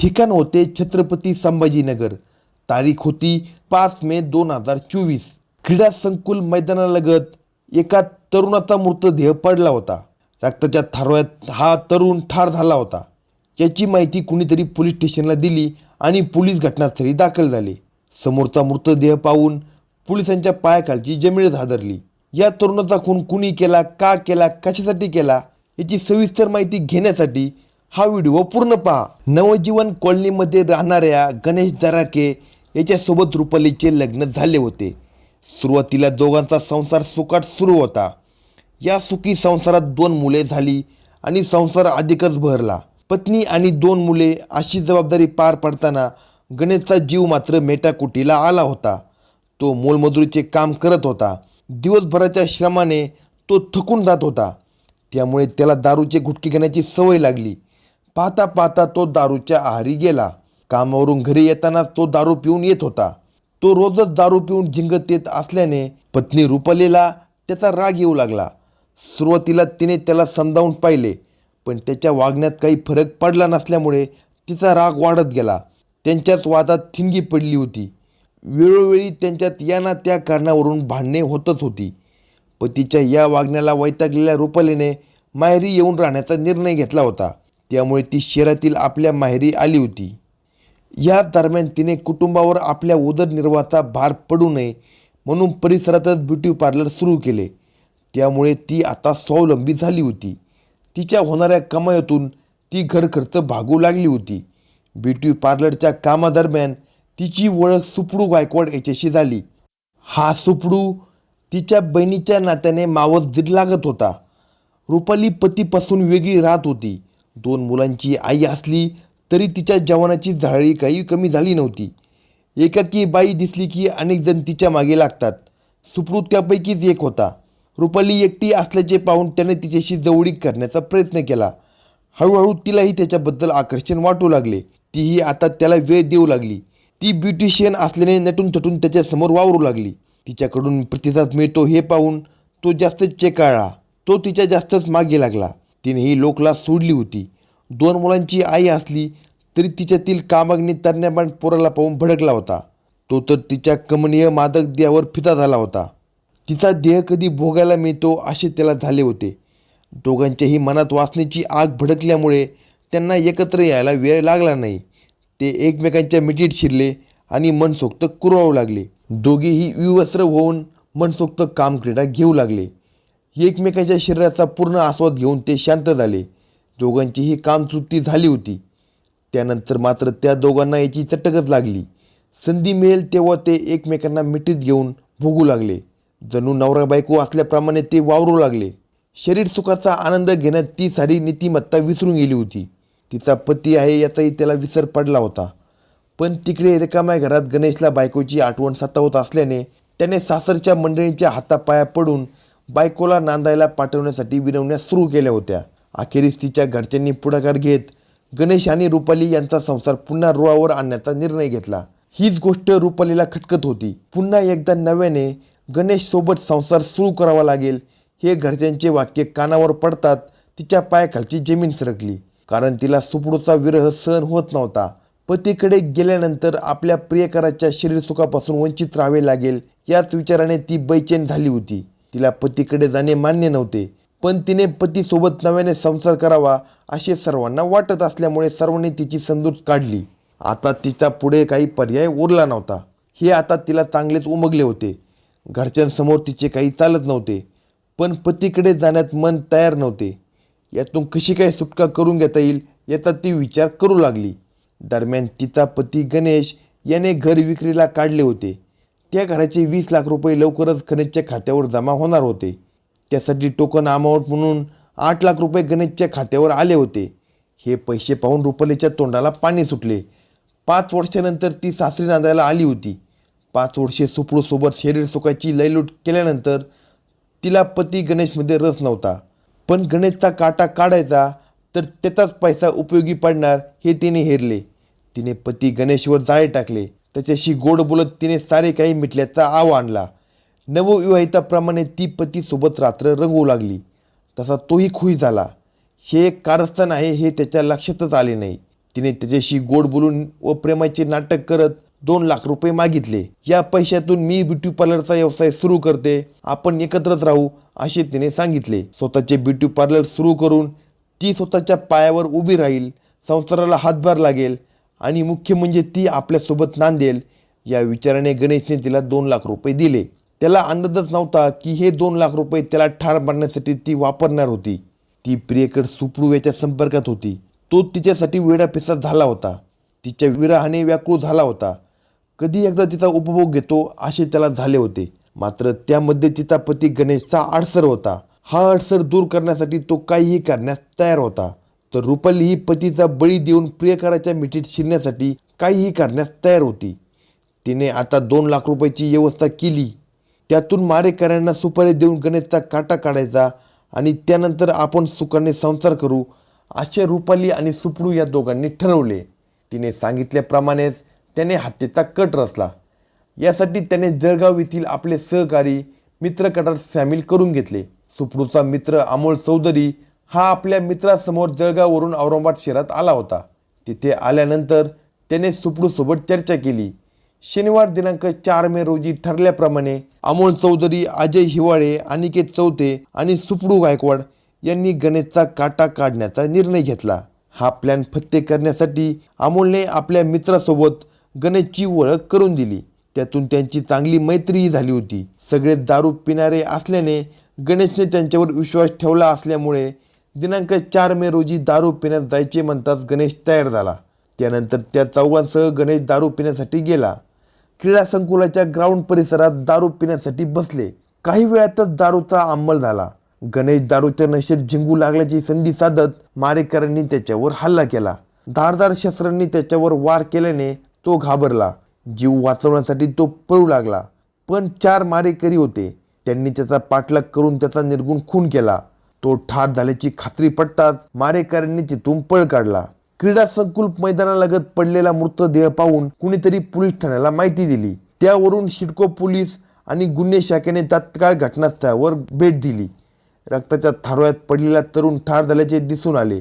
ठिकाण होते छत्रपती संभाजीनगर. तारीख होती पाच मे दोन हजार चोवीस. क्रीडा संकुल मैदानालगत एका तरुणाचा मृतदेह पडला होता. रक्ताच्या थारोळ्यात हा तरुण ठार झाला होता. याची माहिती कुणीतरी पोलीस स्टेशनला दिली आणि पोलीस घटनास्थळी दाखल झाले. समोरचा मृतदेह पाहून पोलिसांच्या पायाखालची जमीनच हादरली. या तरुणाचा खून कुणी केला का केला कशासाठी केला याची सविस्तर माहिती घेण्यासाठी हा व्हिडिओ पूर्ण पहा. नवजीवन कॉलनीमध्ये राहणाऱ्या गणेश दराके याच्यासोबत रुपालीचे लग्न झाले होते. सुरुवातीला दोघांचा संसार सुकाट सुरू होता. या सुखी संसारात दोन मुले झाली आणि संसार अधिकच बहरला पत्नी आणि दोन मुले अशी जबाबदारी पार पडताना गणेशचा जीव मात्र मेटाकुटीला आला होता. तो मोलमजुरीचे काम करत होता. दिवसभराच्या श्रमाने तो थकून जात होता. त्यामुळे त्याला दारूचे गुटके घेण्याची सवय लागली. पाहता पाहता तो दारूच्या आहारी गेला. कामावरून घरी येतानाच तो दारू पिऊन येत होता. तो रोजच दारू पिऊन झिंगत येत असल्याने पत्नी रुपलेला त्याचा राग येऊ लागला. सुरुवातीला तिने त्याला समजावून पाहिले पण त्याच्या वागण्यात काही फरक पडला नसल्यामुळे तिचा राग वाढत गेला. त्यांच्याच वादात थिंगी पडली होती. वेळोवेळी त्यांच्यात या ना त्या कारणावरून भांडणे होतच होती. पतीच्या या वागण्याला वैतागलेल्या रुपालीने माहेरी येऊन राहण्याचा निर्णय घेतला होता. त्यामुळे ती शहरातील आपल्या माहेरी आली होती. या दरम्यान तिने कुटुंबावर आपल्या उदरनिर्वाहाचा भार पडू नये म्हणून परिसरातच ब्युटी पार्लर सुरू केले. त्यामुळे ती आता स्वावलंबी झाली होती. तिच्या होणाऱ्या कमाईतून ती घरखर्च भागू लागली होती. ब्युटी पार्लरच्या कामादरम्यान तिची ओळख सुपडू गायकवाड याच्याशी झाली. हा सुपडू तिच्या बहिणीच्या नात्याने मावस दीड लागत होता. रुपाली पतीपासून वेगळी राहत होती. दोन मुलांची आई असली तरी तिच्या जवानाची झाळी काही कमी झाली नव्हती. एकाकी बाई दिसली की अनेकजण तिच्यामागे लागतात. सुप्रूत त्यापैकीच एक होता. रुपाली एकटी असल्याचे पाहून त्याने तिच्याशी जवळीक करण्याचा प्रयत्न केला. हळूहळू तिलाही त्याच्याबद्दल आकर्षण वाटू लागले. तीही आता त्याला वेळ देऊ लागली. ती ब्युटिशियन असल्याने नटून थटून त्याच्यासमोर वावरू लागली. तिच्याकडून प्रतिसाद मिळतो हे पाहून तो जास्त चेकाळला. तो तिच्या जास्तच मागे लागला. तिने ही लोकला सोडली होती. दोन मुलांची आई असली तरी तिच्यातील कामाग्नी तरण्याबाण पोराला पाहून भडकला होता. तो तर तिच्या कमनीय मादक देहावर फिता झाला होता. तिचा देह कधी भोगायला मिळतो असे त्याला झाले होते. दोघांच्याही मनात वासनेची आग भडकल्यामुळे त्यांना एकत्र यायला वेळ लागला नाही. ते एकमेकांच्या मिठीत शिरले आणि मनसोक्त कुरवावू लागले. दोघेही विवस्त्र होऊन मनसोक्त कामक्रीडा घेऊ लागले. एकमेकांच्या शरीराचा पूर्ण आस्वाद घेऊन ते शांत झाले. दोघांचीही कामतृप्ती झाली होती. त्यानंतर मात्र त्या दोघांना याची चटकच लागली. संधी मिळेल तेव्हा ते एकमेकांना मिठीत घेऊन भोगू लागले. जणू नवरा बायको असल्याप्रमाणे ते वावरू लागले. शरीर सुखाचा आनंद घेण्यात ती सारी नीतिमत्ता विसरून गेली होती. तिचा पती आहे याचाही त्याला विसर पडला होता. पण तिकडे रिकाम्या घरात गणेशला बायकोची आठवण सतावत असल्याने त्याने सासरच्या मंडळींच्या हातापाया पडून बायकोला नांदायला पाठवण्यासाठी विनवण्या सुरू केल्या होत्या. अखेरीस तिच्या घरच्यांनी पुढाकार घेत गणेश आणि रुपाली यांचा संसार पुन्हा रुळावर आणण्याचा निर्णय घेतला. हीच गोष्ट रुपालीला खटकत होती. पुन्हा एकदा नव्याने गणेश सोबत संसार सुरू करावा लागेल हे घरच्यांचे वाक्य कानावर पडतात तिच्या पायाखालची जमीन सरकली. कारण तिला सुपडूचा विरह सहन होत नव्हता. पतीकडे गेल्यानंतर आपल्या प्रियकराच्या शरीरसुखापासून वंचित राहावे लागेल याच विचाराने ती बैचेन झाली होती. तिला पतीकडे जाणे मान्य नव्हते. पण तिने पतीसोबत नव्याने संसार करावा असे सर्वांना वाटत असल्यामुळे सर्वांनी तिची समजूत काढली. आता तिचा पुढे काही पर्याय उरला नव्हता. हे आता तिला चांगलेच उमगले होते. घरच्यांसमोर तिचे काही चालत नव्हते. पण पतीकडे जाण्यात मन तयार नव्हते. यातून कशी काय सुटका करून घेता येईल याचा ती विचार करू लागली. दरम्यान तिचा पती गणेश याने घर विक्रीला काढले होते. त्या घराचे वीस लाख रुपये लवकरच गणेशच्या खात्यावर जमा होणार होते. त्यासाठी टोकन अमाऊंट म्हणून आठ लाख रुपये गणेशच्या खात्यावर आले होते. हे पैसे पाहून रुपालीच्या तोंडाला पाणी सुटले. पाच वर्षानंतर ती सासरी नांदायला आली होती. पाच वर्षे सुपळूसोबत शरीर सुखाची लयलूट केल्यानंतर तिला पती गणेशमध्ये रस नव्हता. पण गणेशचा काटा काढायचा तर त्याचाच पैसा उपयोगी पडणार हे तिने हेरले. तिने पती गणेशवर जाळे टाकले. त्याच्याशी गोड बोलत तिने सारे काही मिटल्याचा आव आणला. नवविवाहिताप्रमाणे ती पतीसोबत रात्र रंगवू लागली. तसा तोही खुई झाला. हे एक कारस्थान आहे हे त्याच्या लक्षातच आले नाही. तिने त्याच्याशी गोड बोलून व प्रेमाचे नाटक करत दोन लाख रुपये मागितले. या पैशातून मी ब्युटी पार्लरचा व्यवसाय सुरू करते आपण एकत्रच राहू असे तिने सांगितले. स्वतःचे ब्युटी पार्लर सुरू करून ती स्वतःच्या पायावर उभी राहील संसाराला हातभार लागेल आणि मुख्य म्हणजे ती आपल्यासोबत नांदेल या विचाराने गणेशने तिला दोन लाख रुपये दिले. त्याला अंदाजच नव्हता की हे दोन लाख रुपये त्याला ठार मारण्यासाठी ती वापरणार होती. ती प्रियकर सुपरू याच्या संपर्कात होती. तो तिच्यासाठी वेडापिसा झाला होता. तिच्या विरहाने व्याकुळ झाला होता. कधी एकदा तिचा उपभोग घेतो असे त्याला झाले होते. मात्र त्यामध्ये तिचा पती गणेशचा आडसर होता. हा अडसर दूर करण्यासाठी तो काहीही करण्यास तयार होता. तर रुपाली ही पतीचा बळी देऊन प्रियकराच्या मिठीत शिरण्यासाठी काहीही करण्यास तयार होती. तिने आता दोन लाख रुपयाची व्यवस्था केली. त्यातून मारेकऱ्यांना सुपारी देऊन गणेशचा काटा काढायचा आणि त्यानंतर आपण सुखाने संसार करू असे रुपाली आणि सुपडू या दोघांनी ठरवले. तिने सांगितल्याप्रमाणेच त्याने हत्येचा कट रचला. यासाठी त्याने जळगाव येथील आपले सहकारी मित्रकटात सामील करून घेतले. सुपडूचा मित्र अमोल चौधरी हा आपल्या मित्रासमोर जळगाववरून औरंगाबाद शहरात आला होता. तिथे आल्यानंतर त्याने सुपडूसोबत चर्चा केली. शनिवार दिनांक चार मे रोजी ठरल्याप्रमाणे अमोल चौधरी अजय हिवाळे अनिकेत चौथे आणि सुपडू गायकवाड यांनी गणेशचा काटा काढण्याचा निर्णय घेतला. हा प्लॅन फत्ते करण्यासाठी अमोलने आपल्या मित्रासोबत गणेशची ओळख करून दिली. त्यातून त्यांची चांगली मैत्रीही झाली होती. सगळे दारू पिणारे असल्याने गणेशने त्यांच्यावर विश्वास ठेवला असल्यामुळे दिनांक चार मे रोजी दारू पिण्यात जायचे म्हणताच गणेश तयार झाला. त्यानंतर त्या चौघांसह गणेश दारू पिण्यासाठी गेला. क्रीडा संकुलाच्या ग्राउंड परिसरात दारू पिण्यासाठी बसले. काही वेळातच दारूचा अंमल झाला. गणेश दारूच्या नशेत झिंगू लागल्याची संधी साधत मारेकऱ्यांनी त्याच्यावर हल्ला केला. धारदार शस्त्रांनी त्याच्यावर वार केल्याने तो घाबरला. जीव वाचवण्यासाठी तो पळू लागला. पण चार मारेकरी होते. त्यांनी त्याचा पाठलाग करून त्याचा निर्गुण खून केला. तो ठार झाल्याची खात्री पडताच मारेकऱ्यांनी तिथून पळ काढला. क्रीडा संकुल मैदानालगत पडलेला मृतदेह पाहून कुणीतरी पोलीस ठाण्याला माहिती दिली. त्यावरून शिडको पोलीस आणि गुन्हे शाखेने तात्काळ घटनास्थळावर भेट दिली. रक्ताच्या थारोळ्यात पडलेला तरुण ठार झाल्याचे दिसून आले.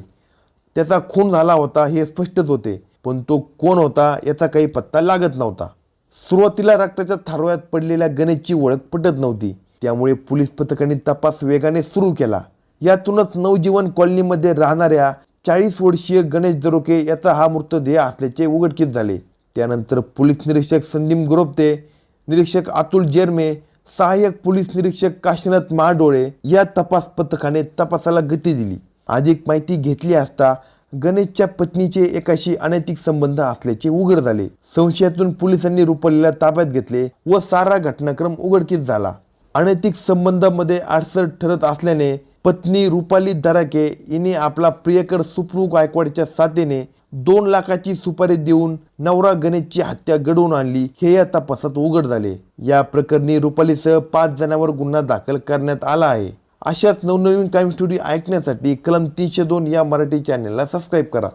त्याचा खून झाला होता हे स्पष्टच होते पण तो कोण होता याचा काही पत्ता लागत नव्हता. सुरुवातीला रक्ताच्या थारोळ्यात पडलेल्या गणेशची ओळख पटत नव्हती. त्यामुळे पोलीस पथकाने तपास वेगाने सुरू केला. यातूनच नवजीवन कॉलनीमध्ये राहणाऱ्या चाळीस वर्षीय गणेश दरोके याचा हा मृतदेह असल्याचे उघडकीस झाले. त्यानंतर पोलीस निरीक्षक संदीप गुरोपते निरीक्षक अतुल जेरमे सहाय्यक पोलीस निरीक्षक काशीनाथ महाडोळे या तपास पथकाने तपासाला गती दिली. अधिक माहिती घेतली असता गणेशच्या पत्नीचे एकाशी अनैतिक संबंध असल्याचे उघड झाले. संशयातून पोलिसांनी रुपालीला ताब्यात घेतले व सारा घटनाक्रम उघडकीस झाला. अनैतिक संबंधामध्ये अडसर ठरत असल्याने पत्नी रुपाली दराके हिने आपला प्रियकर सुप्रू गायकवाडच्या साथीने दोन लाखाची सुपारी देऊन नवरा गणेशची हत्या घडवून आणली. हे या तपासात उघड झाले. या प्रकरणी रुपालीसह पाच जणांवर गुन्हा दाखल करण्यात आला आहे. अशाच नवनवीन क्राईम स्टोरी ऐकण्यासाठी कलम तीनशे दोन या मराठी चॅनलला सबस्क्राईब करा.